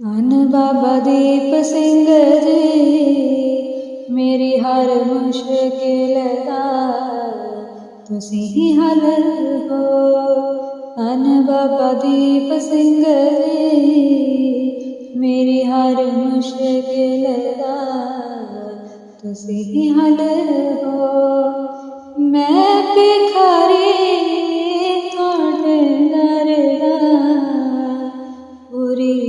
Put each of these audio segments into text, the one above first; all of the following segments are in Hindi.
धन बाबा दीप सिंह जी, मेरी हर मुश्किल तुसी ही हल हो। धन बाबा दीप सिंह जी, मेरी हर मुश्किल तुसी ही हल हो। मैं भिखारी थोड़े दरदा पूरी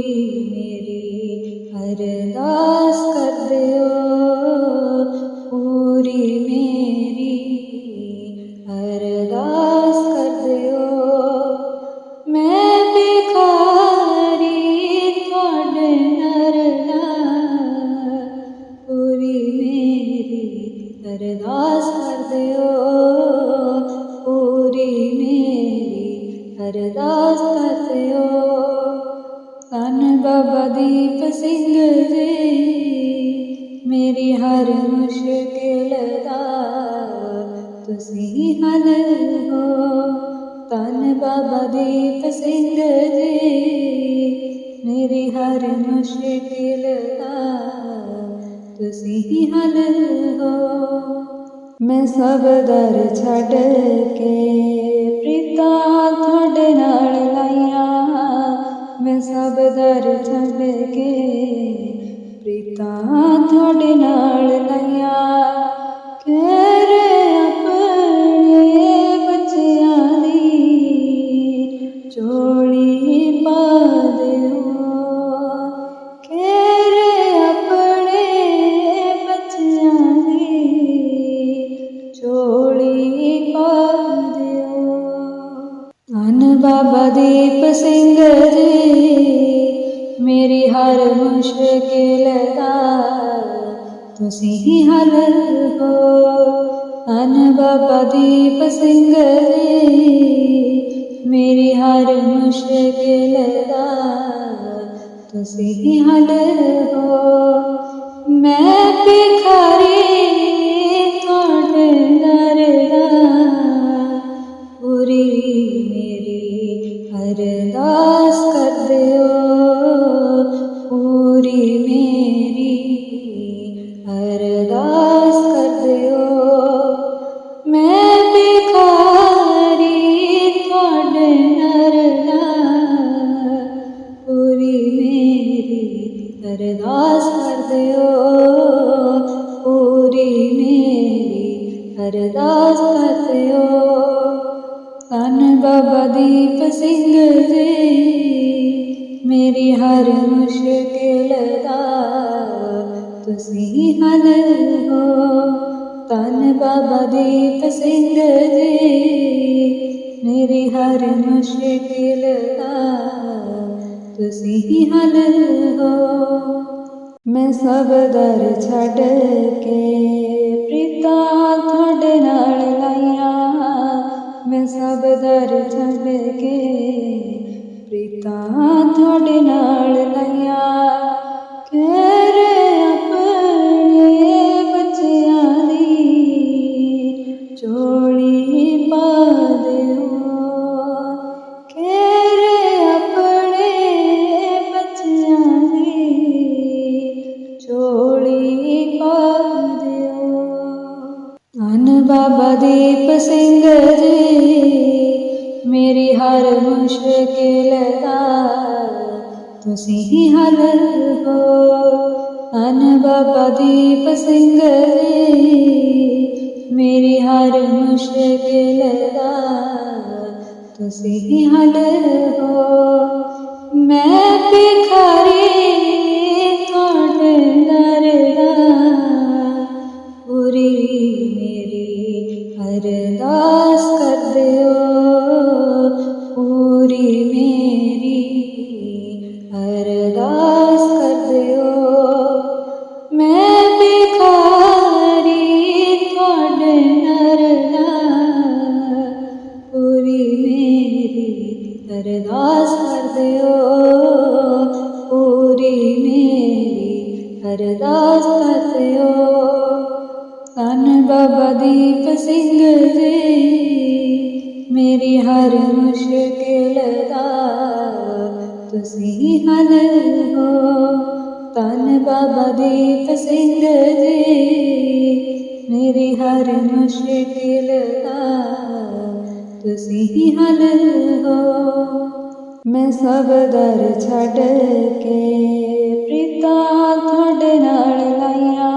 बाबा दीप सिंह जी, मेरी हर मुश्किल हल हो। तन बाबा दीप सिंह जी, मेरी हर मुश्किल दा हल हो। मैं सब दर छड़ के प्रीता थोड़े नाल मन बाबा दीप सिंह जी, मेरी हर मुश्किल दा तुसी ही हल हो। मन बाबा दीप सिंह जी, मेरी हर मुश्किल दा तुसी ही हल हो। मेरी अरदास कर दो ਧੰਨ ਬਾਬਾ ਦੀਪ ਸਿੰਘ ਜੀ, ਮੇਰੀ ਹਰ ਮੁਸ਼ਕਿਲ ਦਾ ਤੁਸੀਂ ਹੀ ਹੱਲ ਹੋ। ਧੰਨ ਬਾਬਾ ਦੀਪ ਸਿੰਘ ਜੀ, ਮੇਰੀ ਹਰ ਮੁਸ਼ਕਿਲ ਦਾ ਤੁਸੀਂ ਹੀ ਹੱਲ ਹੋ। ਮੈਂ ਸਭ ਦਰ ਛੱਡ ਕੇ ਪ੍ਰੀਤਾ ਤੁਹਾਡੇ ਨਾਲ ਲਾਈ છોડી પાદ્યો કેરે આપણે બચ્યાને છોડી પાદ્યો ધન બાબા દીપસિંહ જી मेरी हर मुश्किल दा तुसी ही हल हो धन बाबा दीप सिंह जी मेरी हर मुश्किल दा ही हल हो। मैं भिखारी थोड़े डरदा पूरी मेरी हर दास कर दो। धन बाबा दीप सिंह रे मेरी हर मुश्किल तुसी हल हो। धन बाबा दीप सिंह रे मेरी हर मुश्किल तुसी हल हो। मैं सब दर छड़ के प्रीता थोड़े नाल लाइया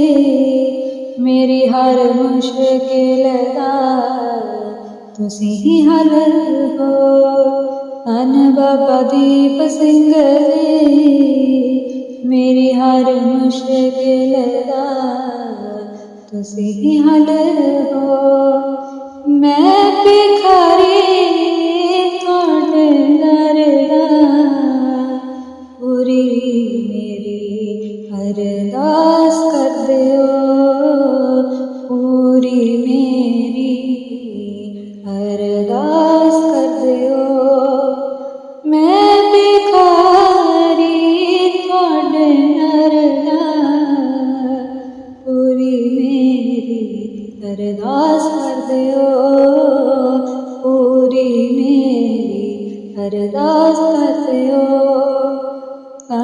मेरी हर मुश्किल दा तुसी ही हल हो। अन बाबा दीप सिंह मेरी हर मुश्किल तुसी ही हल हो। मैं भिखारी थोड़े दरदा पूरी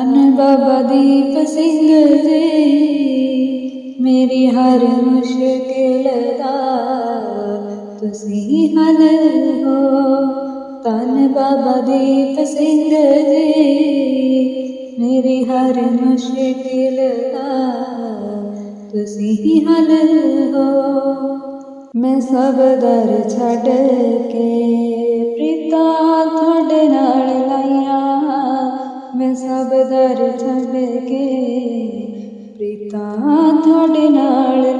धन बाबा दीप सिंह जी, मेरी हर मुश्किल ही हल हो। धन बाबा दीप सिंह जी, मेरी हर मुश्किल ही हल हो। मैं सब दर छड़ के प्रीता थोड़े नाल लाइया ਸਭ ਦਰਦ ਲੈ ਕੇ ਪ੍ਰੀਤਾ ਤੁਹਾਡੇ ਨਾਲ